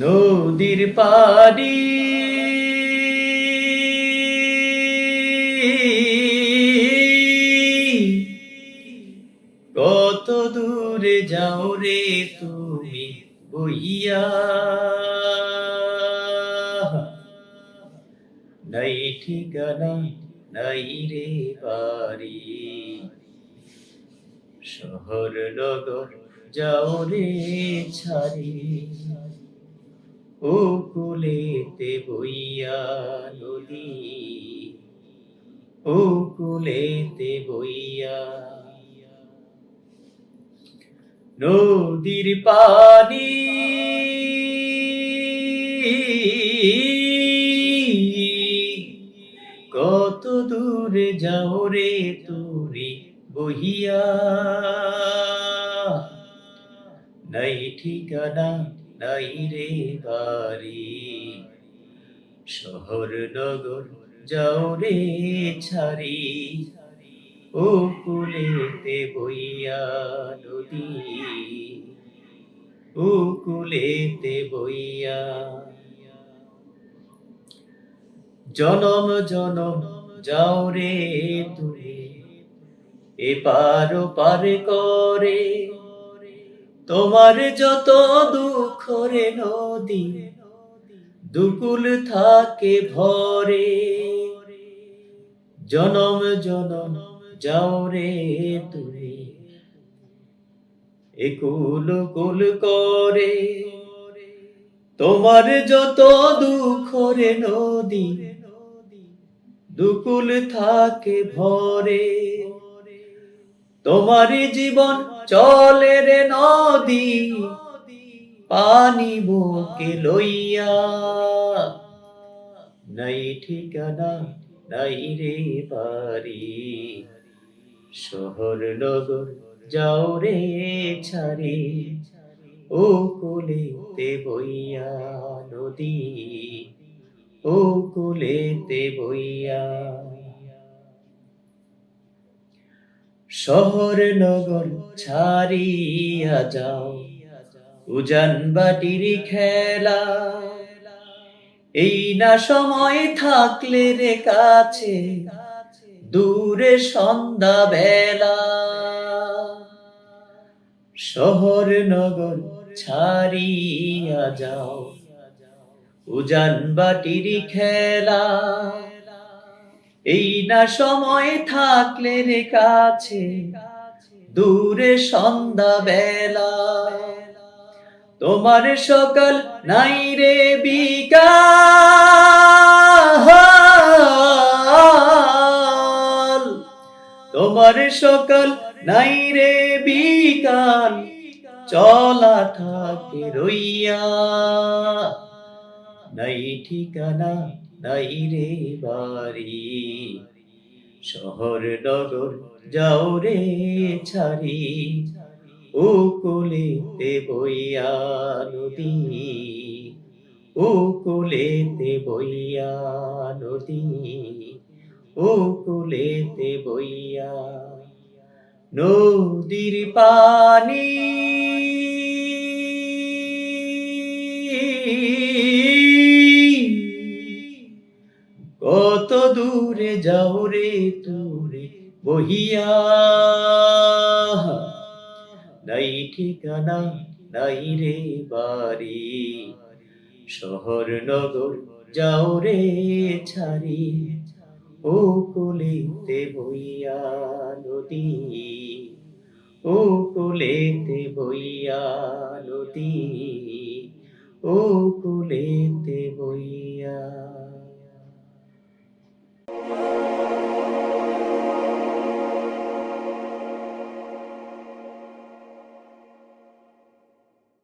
নদীর পানি কত দূরে যাও রে তুমি বইয়া। নাই ঠিকানা নাই রে বাড়ি। শহর নগর যাও রে ছাড়ি। ও কুলেতে বইয়া নদী। ও কুলেতে বইয়া নদীর পানি। কত দূরে যাও রে তুরি বহিয়া। নাই ঠিকানা নাই রে বাড়ি। শহর, নগর, যাও রে ছাড়ি। ও কুলেতে বইয়া নদী। ও কুলেতে বইয়া। জনম জনম, যাও রে তুমি এপার পার করে তোমার যত দুঃখ রে নদী, দুকুল থাকে ভরে। জনম জনম, যাও রে তুমি একুল কুল করে। তোমার যত দুঃখ রে নদী, দুকুল থাকে ভরে। তোমার জীবন চলে রে নদী, পানি বুকে লইয়া। নাই ঠিকানা, নাই রে বাড়ি, শহর নগর যাও রে ছাড়ি ও কুলেতে বইয়া নদী ও কুলেতে বইয়া শহর, নগর ছাড়িয়া যাও। উজান বাটির খেলা। এই না সময় থাকলে রে কাছে, দূরে সন্ধ্যা বেলা। শহর, নগর ছাড়িয়া যাও। উজান বাটির খেলা। এই না সময় থাকলে রে কাছে, দূরে সন্ধ্যা বেলা তোমার সকাল নাই রে বিকাল। তোমার সকাল নাই রে বিকাল, চলা থাকে রইয়া। নাই ঠিকানা নাই রে বাড়ি। শহর নগর যাও রে ছাড়ি। ও কোলেতে বইয়া নদী। ও কোলেতে বইয়া নদী। ও কোলেতে বইয়া নদীর পানি। দূরে যাও রে তুরে বহিয়া। নাই ঠিকানা নাই রে বাড়ি। শহর নগর যাও রে ছাড়ি। ও কুলেতে বইয়া নদী। ও কুলেতে বইয়া নদী। ও